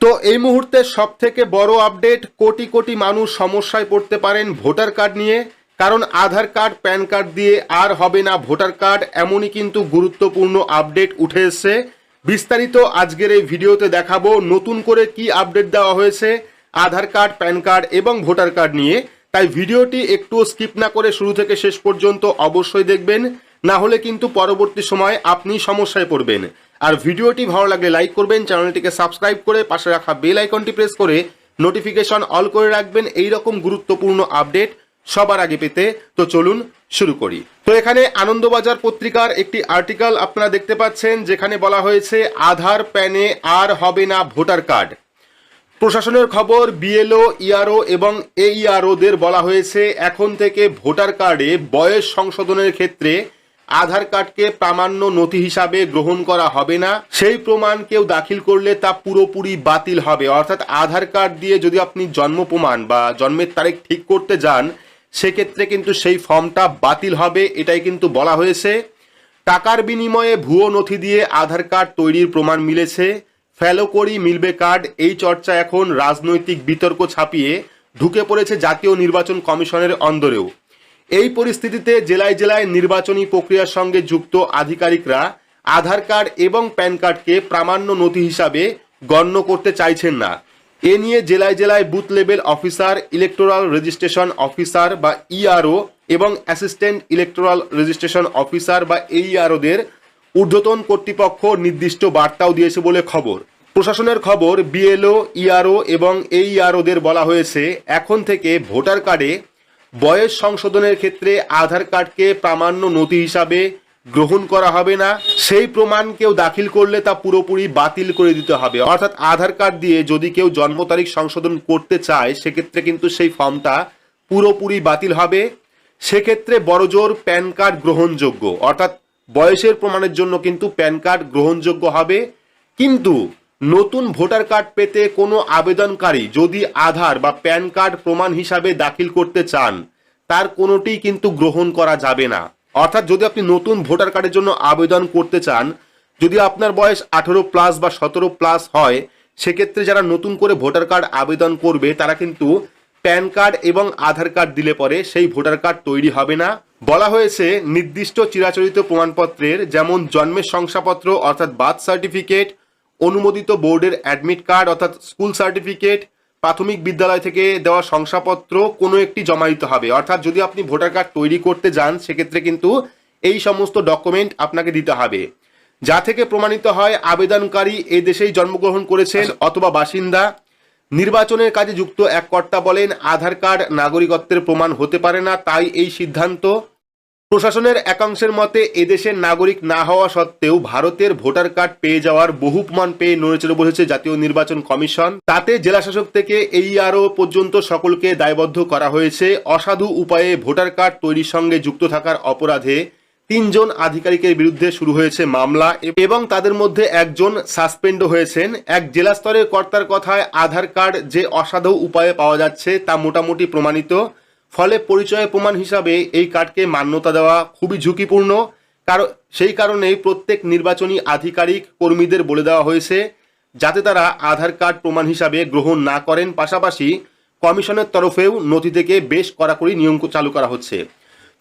তো এই মুহূর্তে সব থেকে বড় আপডেট, কোটি কোটি মানুষ সমস্যায় পড়তে পারেন ভোটার কার্ড নিয়ে। কারণ আধার কার্ড, প্যান কার্ড দিয়ে আর হবে না ভোটার কার্ড, এমনই কিন্তু গুরুত্বপূর্ণ আপডেট উঠে এসছে। বিস্তারিত আজকের এই ভিডিওতে দেখাবো নতুন করে কি আপডেট দেওয়া হয়েছে আধার কার্ড, প্যান কার্ড এবং ভোটার কার্ড নিয়ে। তাই ভিডিওটি একটু স্কিপ না করে শুরু থেকে শেষ পর্যন্ত অবশ্যই দেখবেন। না হলে কিন্তু পরবর্তী সময় আপনি সমস্যায় পড়বেন। আর ভিডিওটি ভালো লাগলে লাইক করবেন, চ্যানেলটিকে সাবস্ক্রাইব করে পাশে রাখা বেল আইকনটি প্রেস করে নোটিফিকেশন অল করে রাখবেন। এই রকম গুরুত্বপূর্ণ আপডেট সবার আগে পেতে। তো চলুন শুরু করি। তো এখানে আনন্দবাজার পত্রিকার একটি আর্টিকেল আপনারা দেখতে পাচ্ছেন, যেখানে বলা হয়েছে, আধার প্যানে আর হবে না ভোটার কার্ড। প্রশাসনের খবর, বিএলও, ইআরও এবং এইআরওদের বলা হয়েছে, এখন থেকে ভোটার কার্ডে বয়স সংশোধনের ক্ষেত্রে আধার কার্ডকে প্রামাণ্য নথি হিসাবে গ্রহণ করা হবে না। সেই প্রমাণ কেউ দাখিল করলে তা পুরোপুরি বাতিল হবে। অর্থাৎ আধার কার্ড দিয়ে যদি আপনি জন্ম প্রমাণ বা জন্মের তারিখ ঠিক করতে যান, সেক্ষেত্রে কিন্তু সেই ফর্মটা বাতিল হবে, এটাই কিন্তু বলা হয়েছে। টাকার বিনিময়ে ভুয়ো নথি দিয়ে আধার কার্ড তৈরির প্রমাণ মিলেছে। ফেলো করি মিলবে কার্ড, এই চর্চা এখন রাজনৈতিক বিতর্ক ছাপিয়ে ঢুকে পড়েছে জাতীয় নির্বাচন কমিশনের অন্দরেও। এই পরিস্থিতিতে জেলায় জেলায় নির্বাচনী প্রক্রিয়ার সঙ্গে যুক্ত আধিকারিকরা আধার কার্ড এবং প্যান কার্ডকে প্রামাণ্য নথি হিসাবে গণ্য করতে চাইছেন না। এ নিয়ে জেলায় জেলায় booth level officer, electoral registration officer বা ইআরও এবং অ্যাসিস্ট্যান্ট ইলেকটোরাল রেজিস্ট্রেশন অফিসার বা এইআরওদের ঊর্ধ্বতন কর্তৃপক্ষ নির্দিষ্ট বার্তাও দিয়েছে বলে খবর। প্রশাসনের খবর, বিএলও, ইআরও এবং এইআরওদের বলা হয়েছে, এখন থেকে ভোটার কার্ডে বয়স সংশোধনের ক্ষেত্রে আধার কার্ডকে প্রামাণ্য নথি হিসাবে গ্রহণ করা হবে না। সেই প্রমাণ কেউ দাখিল করলে তা পুরোপুরি বাতিল করে দিতে হবে। অর্থাৎ আধার কার্ড দিয়ে যদি কেউ জন্ম তারিখ সংশোধন করতে চায়, সেক্ষেত্রে কিন্তু সেই ফর্মটা পুরোপুরি বাতিল হবে। সেক্ষেত্রে বড়জোর প্যান কার্ড গ্রহণযোগ্য। অর্থাৎ বয়সের প্রমাণের জন্য কিন্তু প্যান কার্ড গ্রহণযোগ্য হবে। কিন্তু নতুন ভোটার কার্ড পেতে কোনো আবেদনকারী যদি আধার বা প্যান কার্ড প্রমাণ হিসাবে দাখিল করতে চান, তার কোনোটি কিন্তু গ্রহণ করা যাবে না। অর্থাৎ যদি আপনি নতুন ভোটার কার্ডের জন্য আবেদন করতে চান, যদি আপনার বয়স আঠেরো প্লাস বা সতেরো প্লাস হয়, সেক্ষেত্রে যারা নতুন করে ভোটার কার্ড আবেদন করবে, তারা কিন্তু প্যান কার্ড এবং আধার কার্ড দিলে পরে সেই ভোটার কার্ড তৈরি হবে না। বলা হয়েছে, নির্দিষ্ট চিরাচরিত প্রমাণপত্রের যেমন জন্মের শংসাপত্র, অর্থাৎ বার্থ সার্টিফিকেট অনুমোদিত বোর্ডের অ্যাডমিট কার্ড অর্থাৎ স্কুল সার্টিফিকেট প্রাথমিক বিদ্যালয় থেকে দেওয়া শংসাপত্র কোনো একটি জমা দিতে হবে। অর্থাৎ যদি আপনি ভোটার কার্ড তৈরি করতে যান, সেক্ষেত্রে কিন্তু এই সমস্ত ডকুমেন্ট আপনাকে দিতে হবে। যা থেকে প্রমাণিত হয়, আবেদনকারী এই দেশেই জন্মগ্রহণ করেছেন অথবা বাসিন্দা। নির্বাচনের কাজে যুক্ত এক কর্তা বলেন, আধার কার্ড নাগরিকত্বের প্রমাণ হতে পারে না। তাই এই সিদ্ধান্ত প্রশাসনের একাংশের মতে এদেশের নাগরিক না হওয়া সত্ত্বেও ভারতের ভোটার কার্ড পেয়ে যাওয়ার বহু প্রমাণ পেয়ে নড়েচড়ে বসেছে জাতীয় নির্বাচন কমিশন। তাতে জেলাশাসক থেকে এই আরও পর্যন্ত সকলকে দায়বদ্ধ করা হয়েছে। অসাধু উপায়ে ভোটার কার্ড তৈরির সঙ্গে যুক্ত থাকার অপরাধে তিনজন আধিকারিকের বিরুদ্ধে শুরু হয়েছে মামলা এবং তাদের মধ্যে একজন সাসপেন্ডও হয়েছেন। এক জেলা স্তরের কর্তার কথায়, আধার কার্ড যে অসাধু উপায়ে পাওয়া যাচ্ছে তা মোটামুটি প্রমাণিত। ফলে পরিচয় প্রমাণ হিসাবে এই কার্ডকে মান্যতা দেওয়া খুবই ঝুঁকিপূর্ণ। কারণ সেই কারণেই প্রত্যেক নির্বাচনী আধিকারিক কর্মীদের বলে দেওয়া হয়েছে, যাতে তারা আধার কার্ড প্রমাণ হিসাবে গ্রহণ না করেন। পাশাপাশি কমিশনের তরফেও নথি থেকে বেশ কড়াকড়ি নিয়ম চালু করা হচ্ছে।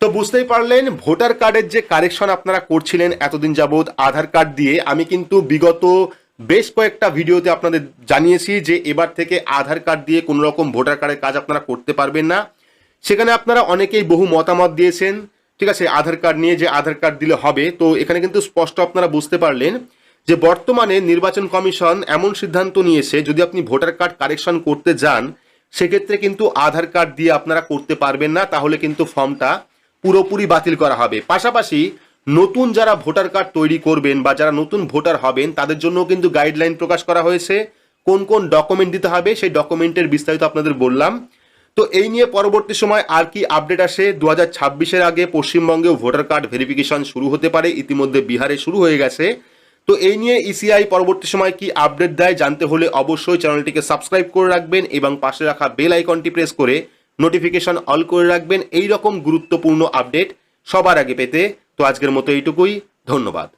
তো বুঝতেই পারলেন, ভোটার কার্ডের যে কারেকশন আপনারা করছিলেন এতদিন যাবৎ আধার কার্ড দিয়ে, আমি কিন্তু বিগত বেশ কয়েকটা ভিডিওতে আপনাদের জানিয়েছি যে এবার থেকে আধার কার্ড দিয়ে কোনো রকম ভোটার কার্ডের কাজ আপনারা করতে পারবেন না। সেখানে আপনারা অনেকেই বহু মতামত দিয়েছেন। ঠিক আছে, আধার কার্ড নিয়ে যে আধার কার্ড দিলে হবে, তো এখানে কিন্তু স্পষ্ট আপনারা বুঝতে পারলেন যে বর্তমানে নির্বাচন কমিশন এমন সিদ্ধান্ত নিয়েছে, যদি আপনি ভোটার কার্ড কারেকশন করতে যান, সেক্ষেত্রে কিন্তু আধার কার্ড দিয়ে আপনারা করতে পারবেন না, তাহলে কিন্তু ফর্মটা পুরোপুরি বাতিল করা হবে। পাশাপাশি নতুন যারা ভোটার কার্ড তৈরি করবেন বা যারা নতুন ভোটার হবেন, তাদের জন্য কিন্তু গাইডলাইন প্রকাশ করা হয়েছে। কোন কোন ডকুমেন্ট দিতে হবে, সেই ডকুমেন্টের বিস্তারিত আপনাদের বললাম। তো এই নিয়ে পরবর্তী সময় আর কি আপডেট আসে? দু হাজার ছাব্বিশের আগে পশ্চিমবঙ্গেও ভোটার কার্ড ভেরিফিকেশন শুরু হতে পারে, ইতিমধ্যে বিহারে শুরু হয়ে গেছে। তো এই নিয়ে ইসিআই পরবর্তী সময় কি আপডেট দেয় জানতে হলে অবশ্যই চ্যানেলটিকে সাবস্ক্রাইব করে রাখবেন এবং পাশে রাখা বেল আইকনটি প্রেস করে নোটিফিকেশন অল করে রাখবেন। এই রকম গুরুত্বপূর্ণ আপডেট সবার আগে পেতে। তো আজকের মতো এইটুকুই। ধন্যবাদ।